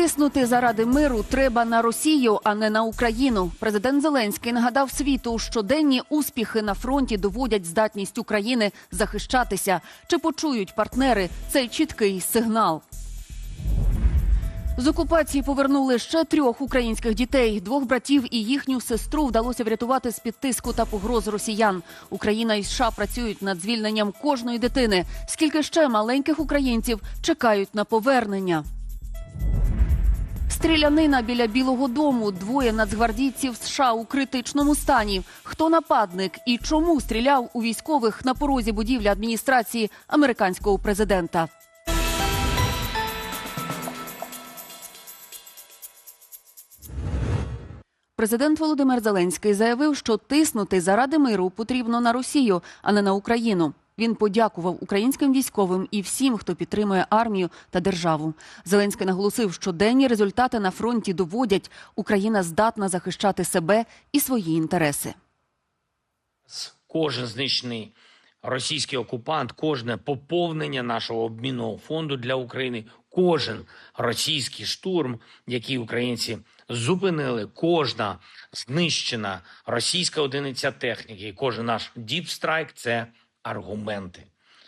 Тиснути заради миру треба на Росію, а не на Україну. Президент Зеленський нагадав світу, що денні успіхи на фронті доводять здатність України захищатися. Чи почують партнери цей чіткий сигнал? З окупації повернули ще трьох українських дітей. Двох братів і їхню сестру вдалося врятувати з під тиску та погроз росіян. Україна і США працюють над звільненням кожної дитини. Скільки ще маленьких українців чекають на повернення? Стрілянина біля Білого Дому. Двоє нацгвардійців США у критичному стані. Хто нападник і чому стріляв у військових на порозі будівлі адміністрації американського президента? Президент Володимир Зеленський заявив, що тиснути заради миру потрібно на Росію, а не на Україну. Він подякував українським військовим і всім, хто підтримує армію та державу. Зеленський наголосив, що денні результати на фронті доводять, Україна здатна захищати себе і свої інтереси. кожен знищений російський окупант, кожне поповнення нашого обмінного фонду для України, кожен російський штурм, який українці зупинили, кожна знищена російська одиниця техніки, кожен наш діпстрайк це аргументи,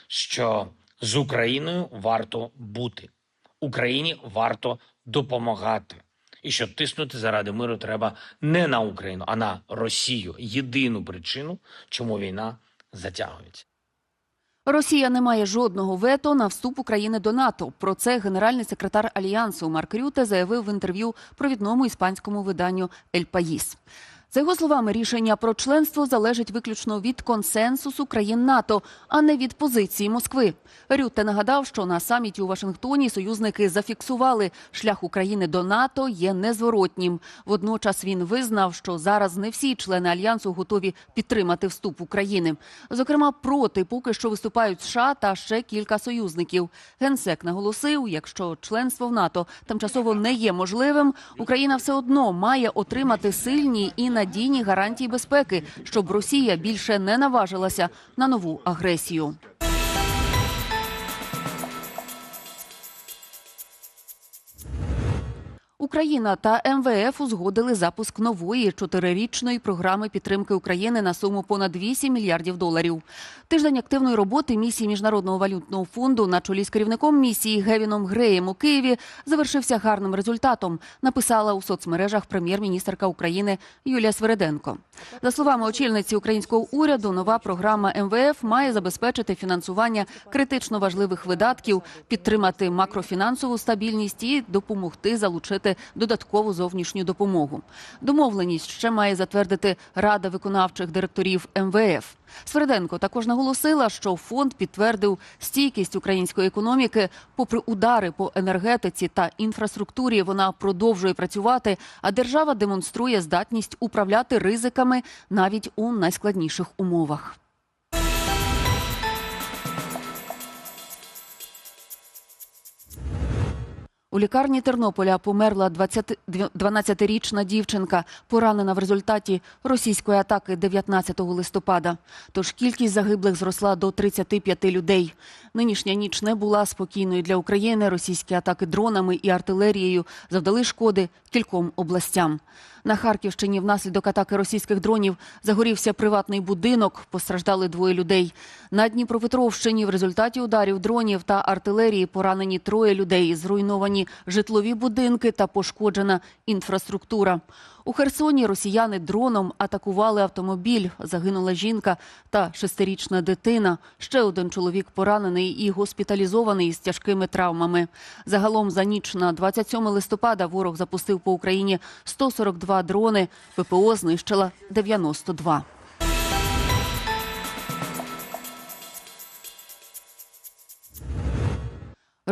що з Україною варто бути, Україні варто допомагати. І що тиснути заради миру треба не на Україну, а на Росію. Єдину причину, чому війна затягується. Росія не має жодного вето на вступ України до НАТО. Про це генеральний секретар альянсу Марк Рюте заявив в інтерв'ю провідному іспанському виданню Ель Паїс. За його словами, рішення про членство залежить виключно від консенсусу країн НАТО, а не від позиції Москви. Рютте нагадав, що на саміті у Вашингтоні союзники зафіксували, шлях України до НАТО є незворотнім. Водночас він визнав, що зараз не всі члени альянсу готові підтримати вступ України. Зокрема, проти поки що виступають США та ще кілька союзників. Генсек наголосив, якщо членство в НАТО тимчасово не є можливим, Україна все одно має отримати сильні і надійні гарантії безпеки, щоб Росія більше не наважилася на нову агресію. Україна та МВФ узгодили запуск нової чотирирічної програми підтримки України на суму понад 8 мільярдів доларів. Тиждень активної роботи місії міжнародного валютного фонду на чолі з керівником місії Гевіном Греєм у Києві завершився гарним результатом. Написала у соцмережах прем'єр-міністерка України Юлія Свереденко. За словами очільниці українського уряду, нова програма МВФ має забезпечити фінансування критично важливих видатків, підтримати макрофінансову стабільність і допомогти залучити додаткову зовнішню допомогу. Домовленість ще має затвердити Рада виконавчих директорів МВФ. Сверденко також наголосила, що фонд підтвердив стійкість української економіки. Попри удари по енергетиці та інфраструктурі, вона продовжує працювати, а держава демонструє здатність управляти ризиками навіть у найскладніших умовах. У лікарні Тернополя померла 20 12-річна дівчинка, поранена в результаті російської атаки 19 листопада. Тож кількість загиблих зросла до 35 людей. Нинішня ніч не була спокійною для України. Російські атаки дронами і артилерією завдали шкоди кільком областям. На Харківщині внаслідок атаки російських дронів загорівся приватний будинок. Постраждали двоє людей. На Дніпропетровщині в результаті ударів дронів та артилерії поранені троє людей. Зруйновані житлові будинки та пошкоджена інфраструктура. У Херсоні росіяни дроном атакували автомобіль. Загинула жінка та шестирічна дитина. Ще один чоловік поранений і госпіталізований з тяжкими травмами. Загалом за ніч на 27 листопада ворог запустив по Україні 142 дрони. ППО знищила 92.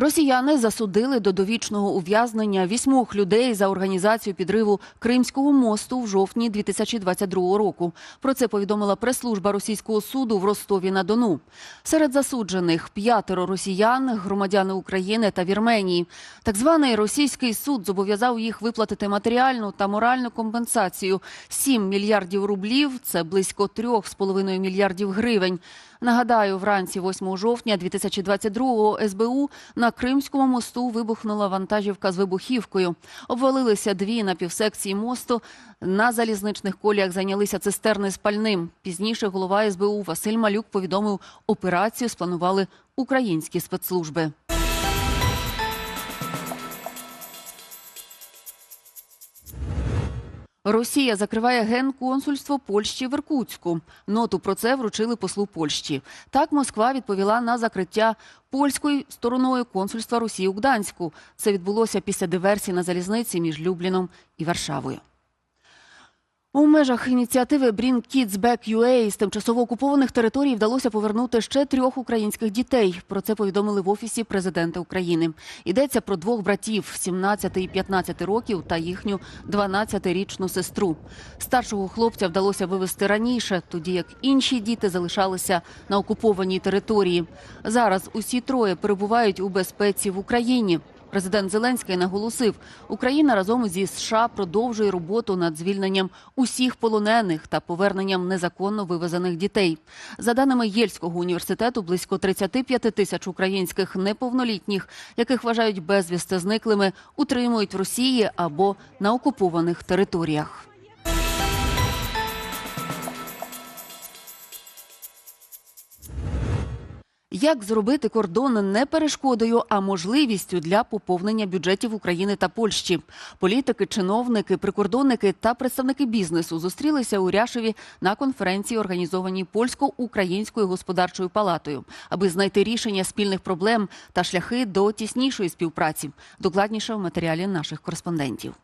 Росіяни засудили до довічного ув'язнення вісьмох людей за організацію підриву Кримського мосту в жовтні 2022 року. Про це повідомила прес-служба російського суду в Ростові на Дону. Серед засуджених п'ятеро росіян, громадяни України та Вірменії. Так званий російський суд зобов'язав їх виплатити матеріальну та моральну компенсацію 7 мільярдів рублів. Це близько 3,5 мільярдів гривень. Нагадаю, вранці 8 жовтня 2022-го СБУ на Кримському мосту вибухнула вантажівка з вибухівкою. Обвалилися дві напівсекції мосту. На залізничних коліях зайнялися цистерни з пальним. Пізніше голова СБУ Василь Малюк повідомив, операцію спланували українські спецслужби. Росія закриває генконсульство Польщі в Іркутську. Ноту про це вручили послу Польщі. Так Москва відповіла на закриття польською стороною консульства Росії у Гданську. Це відбулося після диверсії на залізниці між Любліном і Варшавою. У межах ініціативи Bring Kids Back UA з тимчасово окупованих територій вдалося повернути ще трьох українських дітей. Про це повідомили в офісі президента України. Йдеться про двох братів 17 і 15 років та їхню 12-річну сестру. Старшого хлопця вдалося вивезти раніше, тоді як інші діти залишалися на окупованій території. Зараз усі троє перебувають у безпеці в Україні. Президент Зеленський наголосив, Україна разом зі США продовжує роботу над звільненням усіх полонених та поверненням незаконно вивезених дітей. За даними Єльського університету, близько 35 тисяч українських неповнолітніх, яких вважають безвісти зниклими, утримують в Росії або на окупованих територіях. Як зробити кордон не перешкодою, а можливістю для поповнення бюджетів України та Польщі? Політики, чиновники, прикордонники та представники бізнесу зустрілися у Ряшеві на конференції, організованій польсько-українською господарчою палатою, аби знайти рішення спільних проблем та шляхи до тіснішої співпраці. Докладніше в матеріалі наших кореспондентів.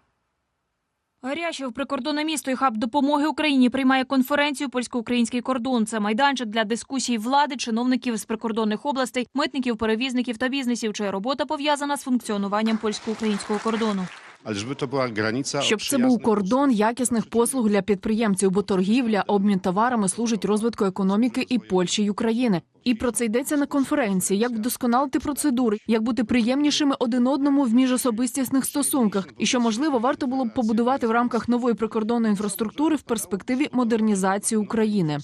Гарячів прикордонне місто і хаб допомоги Україні приймає конференцію Польсько-український кордон. Це майданчик для дискусій влади, чиновників з прикордонних областей, митників, перевізників та бізнесів, чия робота пов'язана з функціонуванням польсько-українського кордону. Ale żeby to była granica. Щоб це був кордон якісних послуг для підприємців, бо торгівля, обмін товарами служить розвитку економіки і Польщі й України. І про це йдеться на конференції: як вдосконалити процедури, як бути приємнішими один одному в міжособистісних стосунках, і що можливо варто було б побудувати в рамках нової прикордонної інфраструктури в перспективі модернізації України.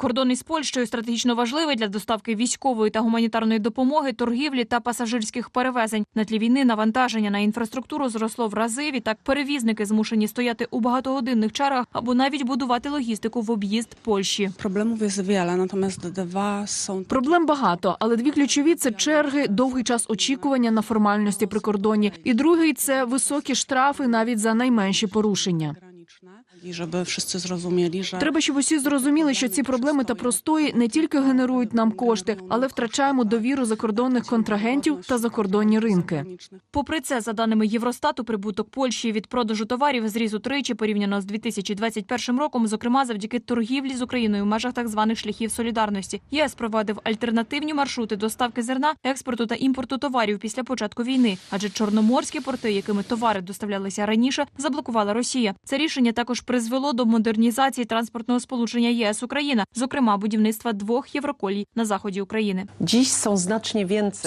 Кордон із Польщею стратегічно важливий для доставки військової та гуманітарної допомоги, торгівлі та пасажирських перевезень. На тлі війни навантаження на інфраструктуру зросло в рази. Відтак перевізники змушені стояти у багатогодинних чергах або навіть будувати логістику в об'їзд Польщі. Проблем багато, але дві ключові це черги, довгий час очікування на формальності прикордонні. І другий це високі штрафи навіть за найменші порушення. I żeby wszyscy zrozumieli, że Треба, щоб усі зрозуміли, що ці проблеми та простої не тільки генерують нам кошти, але втрачаємо довіру закордонних контрагентів та закордонні ринки. Попри це, за даними Євростату, прибуток Польщі від продажу товарів зріс утричі порівняно з 2021 роком, зокрема завдяки торгівлі з Україною в межах так званих шляхів солідарності. ЄС провадив альтернативні маршрути доставки зерна, експорту та імпорту товарів після початку війни, адже чорноморські порти, якими товари доставлялися раніше, заблокувала Росія. Це рішення також призвело до модернізації транспортного сполучення ЄС Україна, зокрема будівництва двох євроколій на заході України.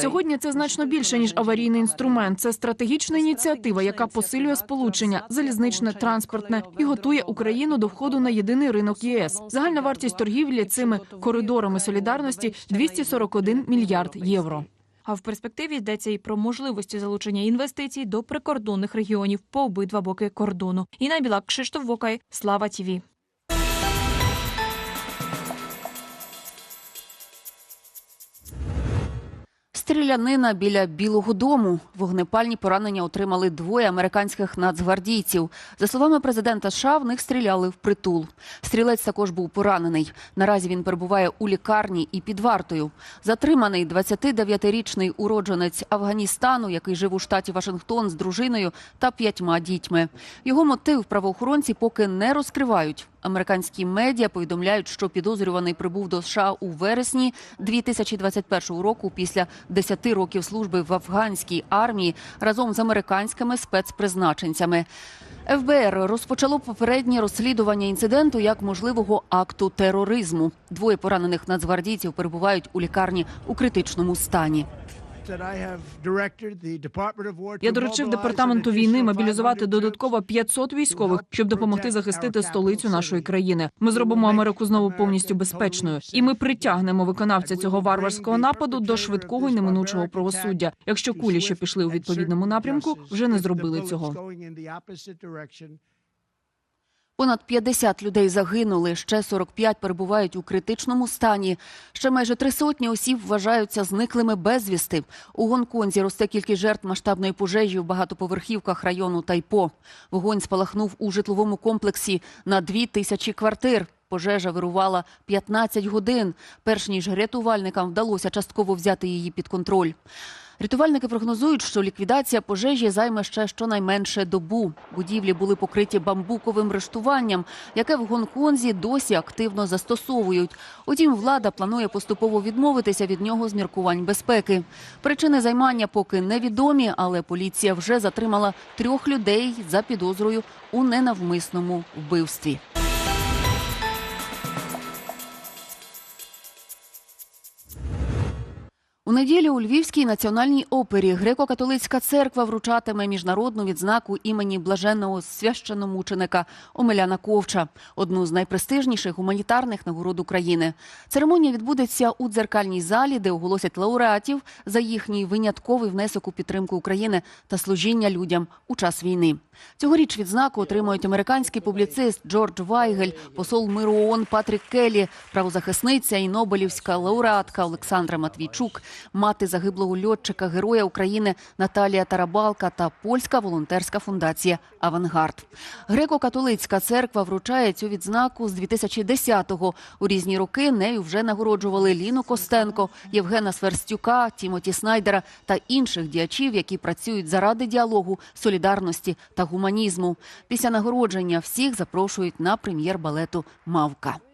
Сьогодні це значно більше ніж аварійний інструмент. Це стратегічна ініціатива, яка посилює сполучення залізничне, транспортне і готує Україну до входу на єдиний ринок ЄС. Загальна вартість торгівлі цими коридорами солідарності 241 мільярд євро. А в перспективі йдеться і про можливості залучення інвестицій до прикордонних регіонів по обидва боки кордону. Інна Білак, Кшиштоф Вокай, Слава Тіві. Стрілянина біля Білого дому. Вогнепальні поранення отримали двоє американських нацгвардійців. За словами президента США, в них стріляли в притул. Стрілець також був поранений. Наразі він перебуває у лікарні і під вартою. Затриманий 29-річний уродженець Афганістану, який жив у штаті Вашингтон з дружиною та п'ятьма дітьми. Його мотив правоохоронці поки не розкривають. Американські медіа повідомляють, що підозрюваний прибув до США у вересні 2021 року після 10 років служби в афганській армії разом з американськими спецпризначенцями. ФБР розпочало попереднє розслідування інциденту як можливого акту тероризму. Двоє поранених нацгвардійців перебувають у лікарні у критичному стані. Я доручив департаменту війни мобілізувати додатково 500 військових, щоб допомогти захистити столицю нашої країни. Ми зробимо Америку знову повністю безпечною, і ми притягнемо виконавця цього варварського нападу до швидкого і неминучого правосуддя. Якщо кулі, що пішли у відповідному напрямку, вже не зробили цього. Понад 50 людей загинули, ще 45 перебувають у критичному стані. Ще майже три сотні осіб вважаються зниклими безвісти. У Гонконзі росте кількість жертв масштабної пожежі в багатоповерхівках району Тайпо. Вогонь спалахнув у житловому комплексі на дві тисячі квартир. Пожежа вирувала 15 годин, перш ніж рятувальникам вдалося частково взяти її під контроль. Рятувальники прогнозують, що ліквідація пожежі займе ще щонайменше добу. Будівлі були покриті бамбуковим рештуванням, яке в Гонконзі досі активно застосовують. Утім, влада планує поступово відмовитися від нього з міркувань безпеки. Причини займання поки невідомі, але поліція вже затримала трьох людей за підозрою у ненавмисному вбивстві. Неділю у Львівській національній опері греко-католицька церква вручатиме міжнародну відзнаку імені блаженного священномученика Омеляна Ковча, одну з найпрестижніших гуманітарних нагород України. Церемонія відбудеться у дзеркальній залі, де оголосять лауреатів за їхній винятковий внесок у підтримку України та служіння людям у час війни. Цьогоріч відзнаку отримують американський публіцист Джордж Вайгель, посол миру ООН Патрік Келлі, правозахисниця і Нобелівська лауреатка Олександра Матвійчук, мати загиблого льотчика Героя України Наталія Тарабалка та польська волонтерська фундація Авангард. Греко-католицька церква вручає цю відзнаку з 2010-го. У різні роки нею вже нагороджували Ліну Костенко, Євгена Сверстюка, Тімоті Снайдера та інших діячів, які працюють заради діалогу, солідарності та гуманізму. Після нагородження всіх запрошують на прем'єр балету Мавка.